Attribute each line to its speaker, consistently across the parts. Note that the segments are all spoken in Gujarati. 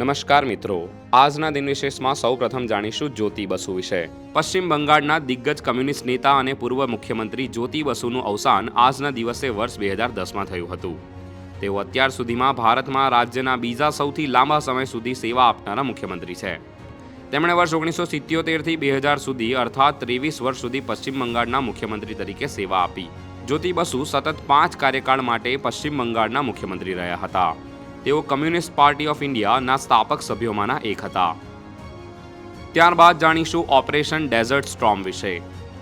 Speaker 1: નમસ્કાર મિત્રો. આજના દિન વિશેષમાં સૌ પ્રથમ જાણીશું જ્યોતિ બસુ વિશે. પશ્ચિમ બંગાળના દિગ્ગજ કમ્યુનિસ્ટ નેતા અને પૂર્વ મુખ્યમંત્રી જ્યોતિ બસુનું અવસાન આજના દિવસે વર્ષ બે હજાર દસમાં થયું હતું. તેઓ અત્યાર સુધીમાં ભારતમાં રાજ્યના બીજા સૌથી લાંબા સમય સુધી સેવા આપનારા મુખ્યમંત્રી છે. તેમણે વર્ષ ઓગણીસો સિત્યોતેરથી બે હજાર સુધી અર્થાત ત્રેવીસ વર્ષ સુધી પશ્ચિમ બંગાળના મુખ્યમંત્રી તરીકે સેવા આપી. જ્યોતિ બસુ સતત પાંચ કાર્યકાળ માટે પશ્ચિમ બંગાળના મુખ્યમંત્રી રહ્યા હતા. તેઓ કમ્યુનિસ્ટ પાર્ટી ઓફ ઇન્ડિયાના સ્થાપક સભ્યોમાંના એક હતા. ત્યારબાદ જાણીશું ઓપરેશન ડેઝર્ટ સ્ટ્રોમ વિશે.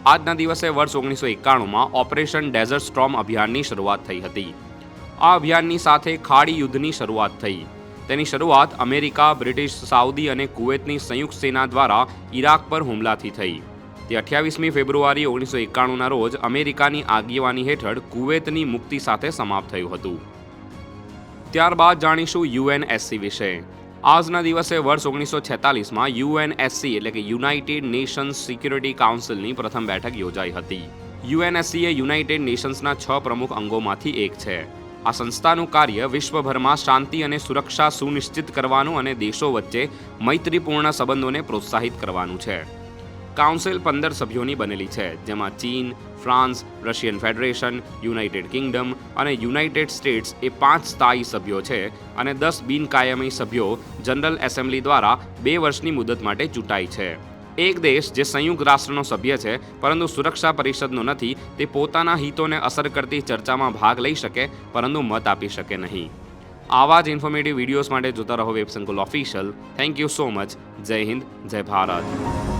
Speaker 1: આજના દિવસે વર્ષ ઓગણીસો એકાણુંમાં ઓપરેશન ડેઝર્ટ સ્ટ્રોમ અભિયાનની શરૂઆત થઈ હતી. આ અભિયાનની સાથે ખાડી યુદ્ધની શરૂઆત થઈ. તેની શરૂઆત અમેરિકા, બ્રિટિશ, સાઉદી અને કુવેતની સંયુક્ત સેના દ્વારા ઈરાક પર હુમલાથી થઈ. તે અઠ્યાવીસમી ફેબ્રુઆરી ઓગણીસો એકાણુંના રોજ અમેરિકાની આગેવાની હેઠળ કુવેતની મુક્તિ સાથે સમાપ્ત થયું હતું. ત્યારબાદ જાણીશું યુએનએસસી વિશે. આજના દિવસે વર્ષ ઓગણીસો છેતાલીસમાં યુએનએસસી એટલે કે યુનાઇટેડ નેશન્સ સિક્યુરિટી કાઉન્સિલની પ્રથમ બેઠક યોજાઈ હતી. યુએનએસસી એ યુનાઇટેડ નેશન્સના છ પ્રમુખ અંગોમાંથી એક છે. આ સંસ્થાનું કાર્ય વિશ્વભરમાં શાંતિ અને સુરક્ષા સુનિશ્ચિત કરવાનું અને દેશો વચ્ચે મૈત્રીપૂર્ણ સંબંધોને પ્રોત્સાહિત કરવાનું છે. કાઉન્સિલ પંદર સભ્યોની બનેલી છે, જેમાં ચીન, France, Russian federation, United Kingdom અને યુનાઇટેડ સ્ટેટ્સ એ પાંચ સ્થાયી સભ્યો છે અને દસ બિનકાયમી સભ્યો જનરલ એસેમ્બલી દ્વારા બે વર્ષની મુદત માટે ચૂંટાય છે. એક દેશ જે સંયુક્ત રાષ્ટ્રનો સભ્ય છે, પરંતુ સુરક્ષા પરિષદનો નથી, તે પોતાના હિતોને અસર કરતી ચર્ચામાં ભાગ લઈ શકે, પરંતુ મત આપી શકે નહીં. આવા જ ઇન્ફોર્મેટિવ વિડીયોઝ માટે જોતા રહો web Sankul official thank you so much Jai Hind, Jai Bharat.